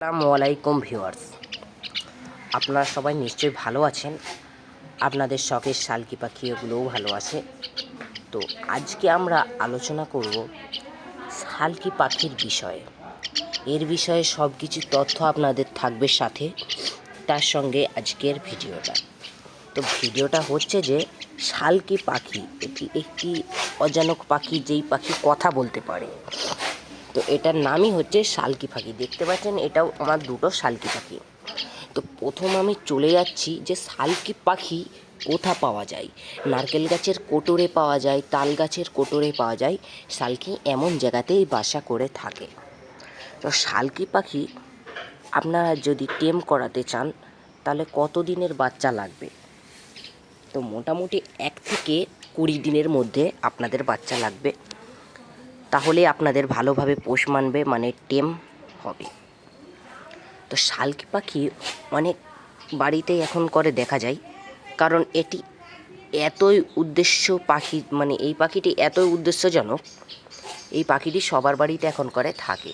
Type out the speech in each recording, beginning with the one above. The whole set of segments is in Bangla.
আসসালামু আলাইকুম ভিউয়ার্স। আপনারা সবাই নিশ্চয়ই ভালো আছেন। আপনাদের শখের শালকি পাখি এগুলোও ভালো আছে। তো আজকে আমরা আলোচনা করব শালকি পাখির বিষয়ে। এর বিষয়ে সব কিছু তথ্য আপনাদের থাকবে সাথে। তার সঙ্গে আজকের ভিডিওটা। তো ভিডিওটা হচ্ছে যে, শালকি পাখি এটি একটি অজানক পাখি যেই পাখি কথা বলতে পারে। তো এটার নামই হচ্ছে শালকি পাখি দেখতে পাচ্ছেন, এটাও আমার দুটো শালকি পাখি তো প্রথম আমি চলে যাচ্ছি যে শালকি পাখি কোথা পাওয়া যায়? নারকেল গাছের কোটরে পাওয়া যায়, তাল গাছের কোটরে পাওয়া যায়, শালকি এমন জায়গাতেই বাসা করে থাকে। তো শালকি পাখি আপনারা যদি টেম করাতে চান, তাহলে কত দিনের বাচ্চা লাগবে? তো মোটামুটি এক থেকে কুড়ি দিনের মধ্যে আপনাদের বাচ্চা লাগবে। তাহলে আপনাদের ভালোভাবে পোষ মানবে মানে টেম হবে। তো শালকি পাখি অনেক বাড়িতেই এখন করে দেখা যায়, কারণ এটি এতই উদ্দেশ্য পাখি মানে এই পাখিটি এতই উদ্দেশ্যজনক, এই পাখিটি সবার বাড়িতে এখন করে থাকে।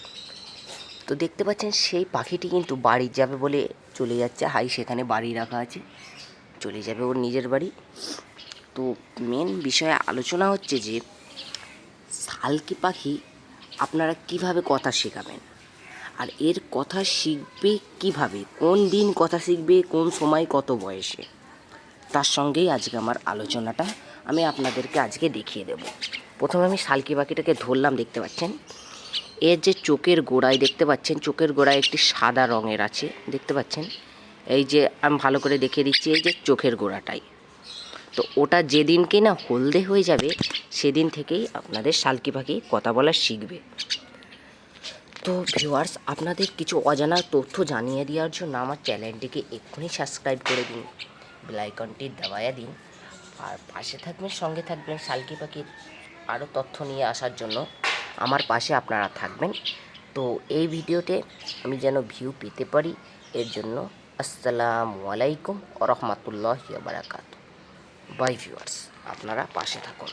তো দেখতে পাচ্ছেন সেই পাখিটি কিন্তু বাড়ি যাবে বলে চলে যাচ্ছে, হাই সেখানে বাড়ি রাখা আছে, চলে যাবে ওর নিজের বাড়ি। তো মেন বিষয়ে আলোচনা হচ্ছে যে শালকি পাখি আপনারা কীভাবে কথা শেখাবেন? আর এর কথা শিখবে কীভাবে? কোন দিন কথা শিখবে? কোন সময় কত বয়সে? তার সঙ্গেই আজকে আমার আলোচনাটা আমি আপনাদেরকে আজকে দেখিয়ে দেব। প্রথমে আমি শালকি পাখিটাকে ধরলাম, দেখতে পাচ্ছেন? এর যে চোখের গোড়ায়, দেখতে পাচ্ছেন? চোখের গোড়ায় একটি সাদা রঙের আছে, দেখতে পাচ্ছেন? এই যে আমি ভালো করে দেখিয়ে দিচ্ছি, এই যে চোখের গোড়াটাই। তো ওটা যেদিনকে না হলদে হয়ে যাবে, সেদিন থেকেই আপনাদের শালকি পাখি কথা বলা শিখবে। তো ভিউয়ার্স আপনাদের কিছু অজানা তথ্য জানিয়ে দেওয়ার জন্য আমার চ্যানেলটিকে এক্ষুনি সাবস্ক্রাইব করে দিন বেলাইকনটি দাবাইয়া দিন, আর পাশে থাকবেন, সঙ্গে থাকবেন শালকি পাখির আরও তথ্য নিয়ে আসার জন্য। আমার পাশে আপনারা থাকবেন। তো এই ভিডিওতে আমি যেন ভিউ পেতে পারি, এর জন্য আসসালামু আলাইকুম রহমতুল্লাহ বারাকাত বাই ভিউয়ার্স আপনারা পাশে থাকুন।